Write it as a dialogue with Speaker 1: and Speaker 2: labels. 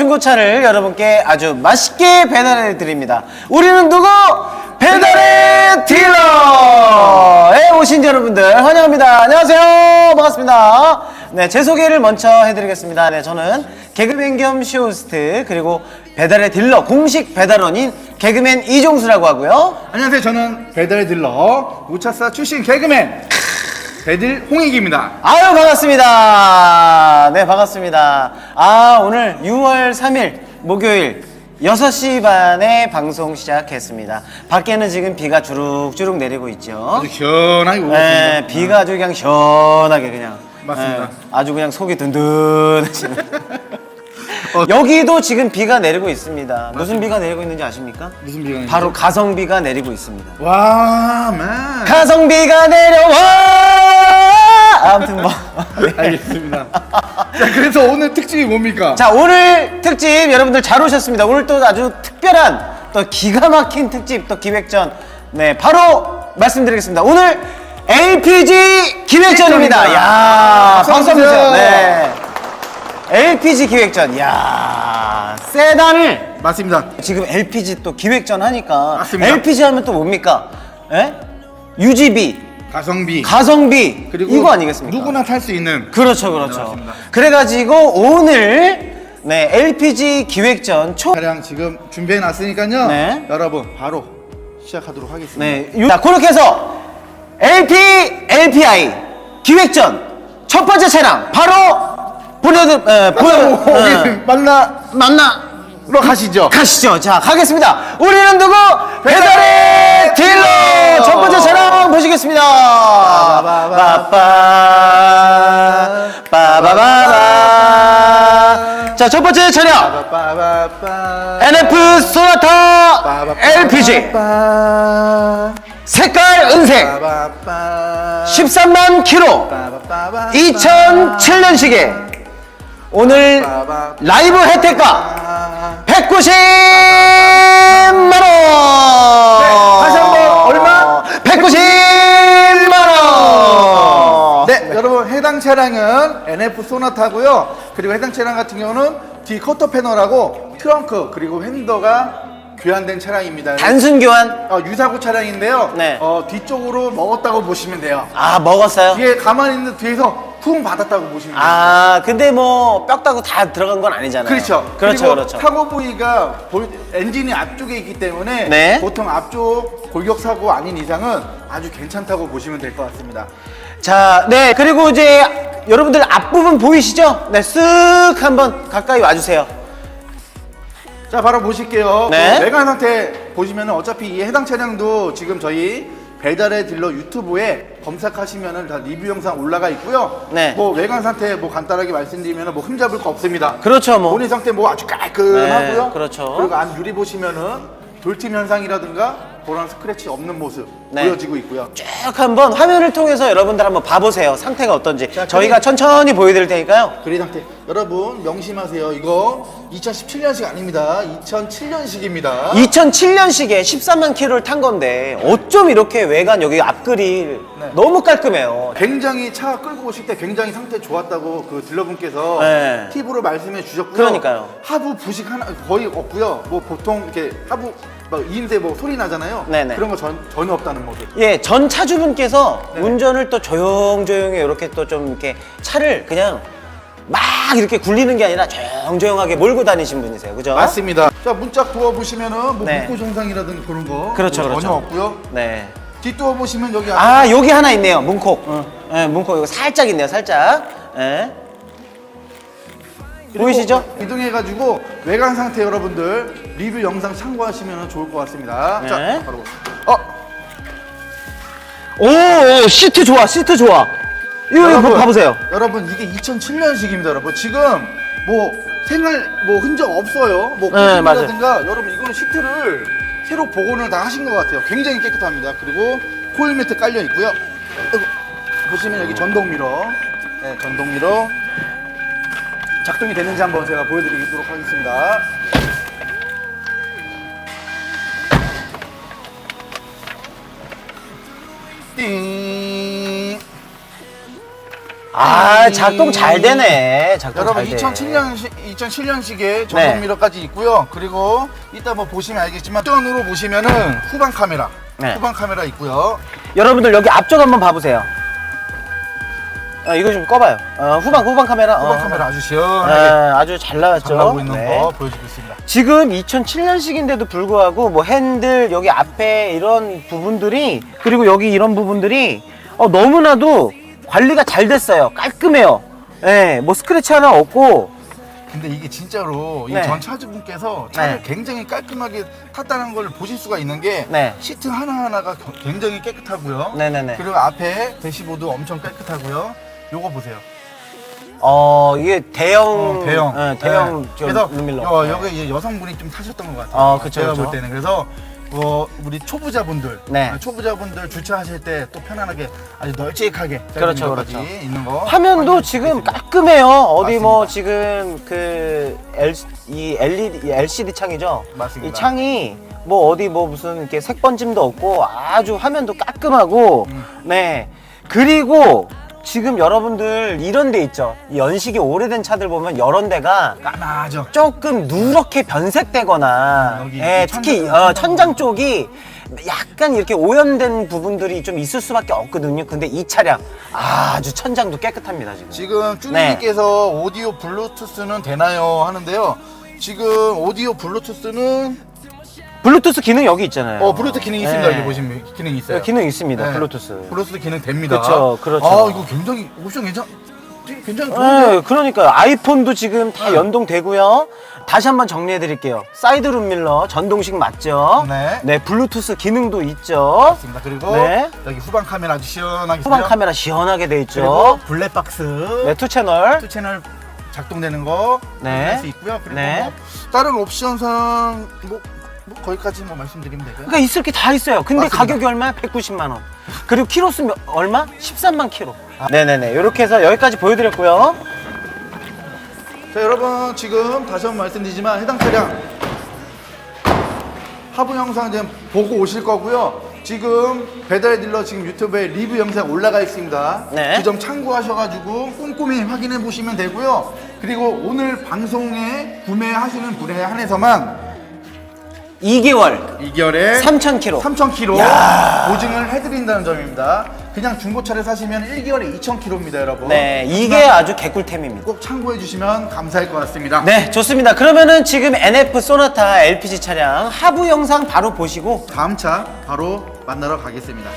Speaker 1: 중고차를 여러분께 아주 맛있게 배달해 드립니다. 우리는 누구? 배달의 딜러에 오신 여러분들 환영합니다. 안녕하세요. 반갑습니다. 네, 제 소개를 먼저 해드리겠습니다. 네, 저는 개그맨 겸 쇼호스트 그리고 배달의 딜러 공식 배달원인 개그맨 이종수라고 하고요.
Speaker 2: 안녕하세요. 저는 배달 딜러 우차사 출신 개그맨 배들 홍익입니다.
Speaker 1: 아유 반갑습니다. 네 반갑습니다. 아 오늘 6월 3일 목요일 6시 반에 방송 시작했습니다. 밖에는 지금 비가 주룩주룩 내리고 있죠.
Speaker 2: 아주 시원하게 오고
Speaker 1: 네,
Speaker 2: 있습니다.
Speaker 1: 비가 아주 그냥 시원하게 그냥.
Speaker 2: 맞습니다.
Speaker 1: 네, 아주 그냥 속이 든든해지는. 여기도 지금 비가 내리고 있습니다. 무슨 비가 내리고 있는지 아십니까?
Speaker 2: 무슨 비가
Speaker 1: 바로 가성비가 내리고 있습니다.
Speaker 2: 와, 맨.
Speaker 1: 가성비가 내려와! 아무튼 뭐. 네.
Speaker 2: 알겠습니다. 자, 그래서 오늘 특집이 뭡니까?
Speaker 1: 자, 오늘 특집 여러분들 잘 오셨습니다. 오늘 또 아주 특별한 또 기가 막힌 특집 또 기획전. 네, 바로 말씀드리겠습니다. 오늘 LPG 기획전입니다.
Speaker 2: 기획전입니다.
Speaker 1: 야
Speaker 2: 박수
Speaker 1: 박수 한번
Speaker 2: 주세요.
Speaker 1: 주세요. 네. LPG 기획전. 야 세단을
Speaker 2: 맞습니다.
Speaker 1: 지금 LPG 또 기획전 하니까
Speaker 2: 맞습니다.
Speaker 1: LPG 하면 또 뭡니까? 예? 유지비,
Speaker 2: 가성비.
Speaker 1: 가성비
Speaker 2: 그리고
Speaker 1: 이거 아니겠습니까?
Speaker 2: 누구나 탈 수 있는
Speaker 1: 그렇죠, 그렇죠.
Speaker 2: 맞습니다.
Speaker 1: 그래가지고 오늘 네 LPG 기획전 초
Speaker 2: 차량 지금 준비해 놨으니까요.
Speaker 1: 네.
Speaker 2: 여러분, 바로 시작하도록 하겠습니다.
Speaker 1: 네, 유- 자 그렇게 해서 LP LPI 기획전 첫 번째 차량 바로 보내드 에, 보여
Speaker 2: 여기 만나
Speaker 1: 만나
Speaker 2: 러 가시죠.
Speaker 1: 가시죠. 자 가겠습니다. 우리는 누구 배달의 딜러 첫 번째 차량 모시겠습니다. 빠빠 빠바바바 자 첫 번째 차량. NF 소나타. LPG 색깔 은색
Speaker 2: 빠바바.
Speaker 1: 13만 킬로
Speaker 2: 빠바바바.
Speaker 1: 2007년식에 오늘 라이브 혜택가 190만 원.
Speaker 2: 다시 한 번 얼마?
Speaker 1: 190만 원.
Speaker 2: 네, 여러분 해당 차량은 NF 소나타고요. 그리고 해당 차량 같은 경우는 뒤 커터 패널하고 트렁크 그리고 핸더가 교환된 차량입니다.
Speaker 1: 단순 교환.
Speaker 2: 어, 유사고 차량인데요.
Speaker 1: 네.
Speaker 2: 어, 뒤쪽으로 먹었다고 보시면 돼요.
Speaker 1: 아 먹었어요.
Speaker 2: 뒤에 가만히 있는 뒤에서 쿵 받았다고 보시면 돼요.
Speaker 1: 아 근데 뭐 뼈다고 다 들어간 건 아니잖아요.
Speaker 2: 그렇죠.
Speaker 1: 그렇죠.
Speaker 2: 그리고
Speaker 1: 그렇죠.
Speaker 2: 사고 부위가 볼- 엔진이 앞쪽에 있기 때문에
Speaker 1: 네.
Speaker 2: 보통 앞쪽 골격 사고 아닌 이상은 아주 괜찮다고 보시면 될 것 같습니다.
Speaker 1: 자, 네. 그리고 이제 여러분들 앞부분 보이시죠? 네, 쓱 한번 가까이 와주세요.
Speaker 2: 자 바로 보실게요.
Speaker 1: 네.
Speaker 2: 그 외관 상태 보시면은 어차피 이 해당 차량도 지금 저희 배달의 딜러 유튜브에 검색하시면은 다 리뷰 영상 올라가 있고요.
Speaker 1: 네.
Speaker 2: 뭐 외관 상태 뭐 간단하게 말씀드리면은 뭐 흠잡을 거 없습니다.
Speaker 1: 그렇죠, 뭐.
Speaker 2: 본인 상태 뭐 아주 깔끔하고요.
Speaker 1: 네, 그렇죠.
Speaker 2: 그리고 안 유리 보시면은 돌팀 현상이라든가 그런 스크래치 없는 모습
Speaker 1: 네.
Speaker 2: 보여지고 있고요.
Speaker 1: 쭉 한번 화면을 통해서 여러분들 한번 봐보세요. 상태가 어떤지.
Speaker 2: 자,
Speaker 1: 저희가
Speaker 2: 그리고-
Speaker 1: 천천히 보여드릴 테니까요.
Speaker 2: 그리 상태. 여러분 명심하세요. 이거 2017년식 아닙니다. 2007년식입니다.
Speaker 1: 2007년식에 13만 킬로를 탄 건데 어쩜 이렇게 외관 여기 앞그릴
Speaker 2: 네.
Speaker 1: 너무 깔끔해요.
Speaker 2: 굉장히 차 끌고 오실 때 굉장히 상태 좋았다고 그 딜러분께서
Speaker 1: 네.
Speaker 2: 팁으로 말씀해 주셨고요.
Speaker 1: 그러니까요.
Speaker 2: 하부 부식 하나 거의 없고요. 뭐 보통 이렇게 하부 막 2인대 뭐 소리 나잖아요.
Speaker 1: 네네.
Speaker 2: 그런 거 전, 전혀 없다는 모습.
Speaker 1: 예, 전 차주분께서
Speaker 2: 네네.
Speaker 1: 운전을 또 조용조용히 이렇게 또 좀 이렇게 차를 그냥 막 이렇게 굴리는 게 아니라 조용조용하게 몰고 다니신 분이세요. 그죠?
Speaker 2: 맞습니다. 자 문짝 부어 보시면은 뭐
Speaker 1: 네.
Speaker 2: 문고 정상이라든가 그런 거
Speaker 1: 그렇죠,
Speaker 2: 뭐
Speaker 1: 그렇죠.
Speaker 2: 전혀 없고요.
Speaker 1: 네.
Speaker 2: 뒷도어 보시면 여기
Speaker 1: 아 여기 하나 있네요 문콕 예, 문콕 이거 살짝 있네요 살짝 예.
Speaker 2: 그리고
Speaker 1: 보이시죠?
Speaker 2: 이동해가지고 외관 상태 여러분들 리뷰 영상 참고하시면 좋을 것 같습니다.
Speaker 1: 네.
Speaker 2: 자 바로 어
Speaker 1: 오, 오 시트 좋아 시트 좋아 이거 이거
Speaker 2: 여러분,
Speaker 1: 봐보세요
Speaker 2: 여러분 이게 2007년식입니다, 여러분. 지금 뭐 생활 뭐 흔적 없어요. 뭐
Speaker 1: 네,
Speaker 2: 코팅이라든가 여러분 이거는 시트를 새로 복원을 다 하신 것 같아요. 굉장히 깨끗합니다. 그리고 코일 매트 깔려 있고요. 아이고, 보시면 여기 전동 미러, 네, 전동 미러 작동이 되는지 한번 제가 보여드리도록 하겠습니다.
Speaker 1: 아,
Speaker 2: 이-
Speaker 1: 작동 잘 되네. 작동
Speaker 2: 여러분
Speaker 1: 잘 돼.
Speaker 2: 2007년 2007년식의 전동
Speaker 1: 네.
Speaker 2: 미러까지 있고요. 그리고 이따 뭐 보시면 알겠지만 전으로 보시면은 후방 카메라,
Speaker 1: 네.
Speaker 2: 후방 카메라 있고요.
Speaker 1: 여러분들 여기 앞쪽 한번 봐보세요. 어, 이거 좀 꺼봐요. 어, 후방 후방 카메라.
Speaker 2: 후방
Speaker 1: 어,
Speaker 2: 카메라 아주
Speaker 1: 네,
Speaker 2: 시원하게
Speaker 1: 아주 잘 나왔죠.
Speaker 2: 잘 나오고 있는
Speaker 1: 네.
Speaker 2: 거 보여주고 있습니다.
Speaker 1: 지금 2007년식인데도 불구하고 뭐 핸들 여기 앞에 이런 부분들이 그리고 여기 이런 부분들이 어, 너무나도 관리가 잘 됐어요. 깔끔해요. 예, 뭐 스크래치 하나 없고
Speaker 2: 근데 이게 진짜로
Speaker 1: 네.
Speaker 2: 이 전 차주분께서 차를
Speaker 1: 네.
Speaker 2: 굉장히 깔끔하게 탔다는 걸 보실 수가 있는 게
Speaker 1: 네.
Speaker 2: 시트 하나하나가 겨- 굉장히 깨끗하고요.
Speaker 1: 네네네.
Speaker 2: 그리고 앞에 대시보드 엄청 깨끗하고요. 요거 보세요.
Speaker 1: 어 이게 대형
Speaker 2: 어, 대형.
Speaker 1: 예, 대형
Speaker 2: 네.
Speaker 1: 저
Speaker 2: 그래서
Speaker 1: 룸밀러.
Speaker 2: 여,
Speaker 1: 네.
Speaker 2: 여기 이제 여성분이 좀 타셨던 것 같아요.
Speaker 1: 어, 그쵸,
Speaker 2: 제가
Speaker 1: 그쵸.
Speaker 2: 볼 때는 그래서 어, 우리 초보자분들,
Speaker 1: 네.
Speaker 2: 초보자분들 주차하실 때 또 편안하게 아주 널찍하게
Speaker 1: 그렇죠, 그렇죠.
Speaker 2: 있는 거.
Speaker 1: 화면도 지금. 깔끔해요. 어디
Speaker 2: 맞습니다.
Speaker 1: 뭐 지금 그 L, 이 LED, 이 LCD 창이죠.
Speaker 2: 맞습니다.
Speaker 1: 이 창이 뭐 어디 뭐 무슨 이렇게 색번짐도 없고 아주 화면도 깔끔하고
Speaker 2: 음.
Speaker 1: 네 그리고 지금 여러분들 이런 데 있죠. 이 연식이 오래된 차들 보면 이런 데가
Speaker 2: 까마죠.
Speaker 1: 조금 누렇게 변색되거나
Speaker 2: 여기
Speaker 1: 예,
Speaker 2: 천장,
Speaker 1: 특히
Speaker 2: 천장.
Speaker 1: 어, 천장 쪽이 약간 이렇게 오염된 부분들이 좀 있을 수밖에 없거든요. 근데 이 차량 아주 천장도 깨끗합니다 지금.
Speaker 2: 지금 쭈니님께서 오디오 블루투스는 되나요 하는데요. 지금 오디오 블루투스는
Speaker 1: 블루투스 기능 여기 있잖아요.
Speaker 2: 어 블루투스 기능이 있습니다.
Speaker 1: 네.
Speaker 2: 여기 보시면 기능이 있어요.
Speaker 1: 네, 기능 있습니다.
Speaker 2: 네.
Speaker 1: 블루투스.
Speaker 2: 블루투스 기능 됩니다.
Speaker 1: 그쵸, 그렇죠.
Speaker 2: 아 이거 굉장히 옵션 괜찮 굉장히 좋은데.
Speaker 1: 네, 그러니까 아이폰도 지금 다
Speaker 2: 네.
Speaker 1: 연동되고요. 다시 한번 정리해 드릴게요. 사이드 룸밀러 전동식 맞죠?
Speaker 2: 네.
Speaker 1: 블루투스 기능도 있죠.
Speaker 2: 맞습니다. 그리고
Speaker 1: 네.
Speaker 2: 여기 후방 카메라 아주 시원하게
Speaker 1: 후방
Speaker 2: 있어요.
Speaker 1: 카메라 시원하게 돼
Speaker 2: 그리고
Speaker 1: 있죠.
Speaker 2: 블랙박스
Speaker 1: 네, 투 채널.
Speaker 2: 투 채널 작동되는 거
Speaker 1: 네.
Speaker 2: 할 수 있고요. 그리고
Speaker 1: 네.
Speaker 2: 뭐 다른 옵션상 뭐, 뭐 거기까지 뭐 말씀드리면 되고요.
Speaker 1: 그러니까 있을 게 다 있어요. 근데
Speaker 2: 맞습니다.
Speaker 1: 가격이 얼마야? 190만 원. 그리고 키로수 몇- 얼마? 13만 키로. 네네네. 이렇게 해서 여기까지 보여드렸고요.
Speaker 2: 자 여러분 지금 다시 한 번 말씀드리지만 해당 차량 하부 영상 지금 보고 오실 거고요. 지금 배달 딜러 지금 유튜브에 리뷰 영상 올라가 있습니다.
Speaker 1: 네.
Speaker 2: 그 점 참고하셔가지고 꼼꼼히 확인해 보시면 되고요. 그리고 오늘 방송에 구매하시는 분에 한해서만
Speaker 1: 2개월
Speaker 2: 2개월에
Speaker 1: 3,000km.
Speaker 2: 3,000km 보증을 해드린다는 점입니다. 그냥 중고차를 사시면 1개월에 2,000km입니다, 여러분.
Speaker 1: 네, 이게 아주 개꿀템입니다.
Speaker 2: 꼭 참고해 주시면 감사할 것 같습니다.
Speaker 1: 네, 좋습니다. 그러면은 지금 NF 소나타 LPG 차량 하부 영상 바로 보시고
Speaker 2: 다음 차 바로 만나러 가겠습니다.